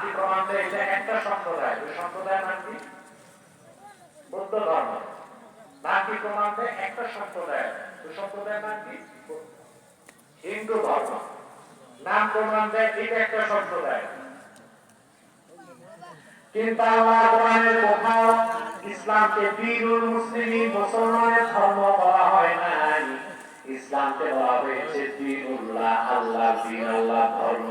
বাকি প্রমাণ দেয় এটা একটা সম্প্রদায়। ওই সম্প্রদায়ের নাম কি? বৌদ্ধ ধর্ম। বাকি প্রমাণ দেয় একটা সম্প্রদায়। ওই সম্প্রদায়ের নাম কি? হিন্দু ধর্ম। নাম প্রমাণ দেয় এটা একটা সম্প্রদায়। কিন্তু আল্লাহ কোরআনের কোথাও ইসলামকে বীরুল মুসলিম মুসলমানের ধর্ম বলা হয় নাই। ইসলামকে বলা হয়েছে দিনুল্লাহ, আল্লাহ দিন, আল্লাহ ধর্ম।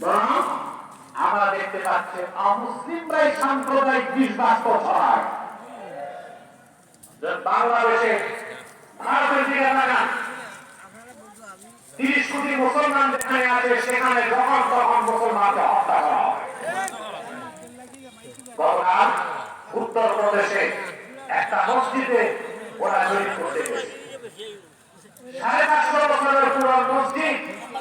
আমরা দেখতে পাচ্ছি অমুসলিমরাই সাম্প্রদায়িক বিশ্বাস হয় বাংলাদেশে ভারতের দিকে তাকান, তিরিশ কোটি মুসলমান যেখানে আছে, সেখানে যখন তখন মুসলমানকে হত্যা করা হয় গতকাল উত্তর একটা মসজিদে ওরা সাড়ে চারশো বছরের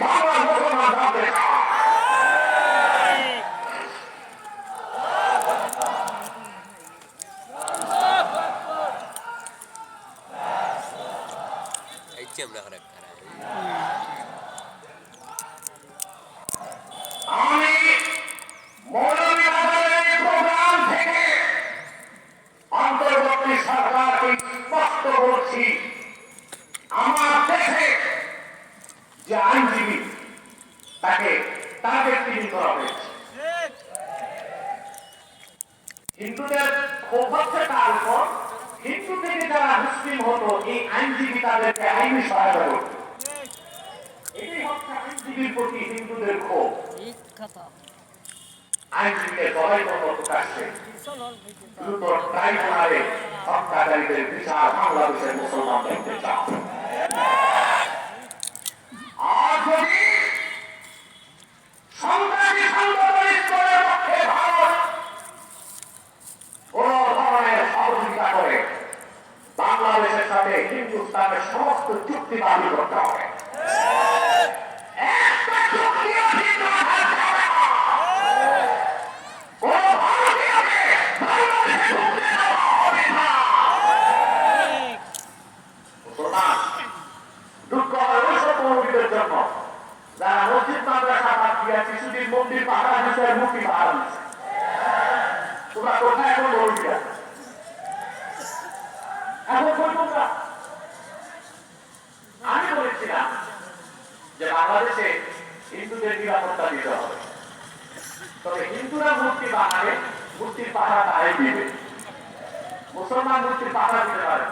বাংলার মুসলমান খারাপ খারাপ আমি মৌলভীবাজারের প্রোগ্রাম থেকে অন্তর্বর্তী সরকারকে স্পষ্ট বলছি আমার দেশে যে আইনজীবী তাকে টার্গেট কিলিং করা হয়েছে হিন্দুদের তার উপর। হিন্দু থেকে যারা মুসলিম হতো, এই আইনজীবী তাদেরকে আইনি সহায়তা করত। এটাই হচ্ছে আইনজীবীর প্রতি হিন্দুদের ক্ষোভ। আইনজীবীকে সবাই কোনো প্রকাশ্যে দ্রুত ট্রাইব্যুনালে হত্যাকারীদের বিচার বাংলাদেশের মুসলমান দেখতে আর যদি সাথে হিন্দুস্তানের সমস্ত চুক্তি দাবি করতে হবে একটা চুক্তিও ঠিক রাখা যাবে না। কোন ভারতীয়কে বাংলাদেশে ঢুকতে দেওয়া হবে না। মুসলমান, দুঃখ হয় ওই সব মৌলবীদের জন্য যারা মসজিদ বাদ দিয়া শিশুদের মন্দির পাহারা দিচ্ছে আর মূর্তি পাহারা দিচ্ছে তোমরা কোথায় এখন মৌলবীরা এখন কই তোমরা। আমি বলেছিলাম যে বাংলাদেশে হিন্দুদের নিরাপত্তা দিতে হবে। তবে হিন্দুরা মূর্তি বানাবে মূর্তির পাহারা দিবে। মুসলমান মূর্তির পাহারা দিতে পারে।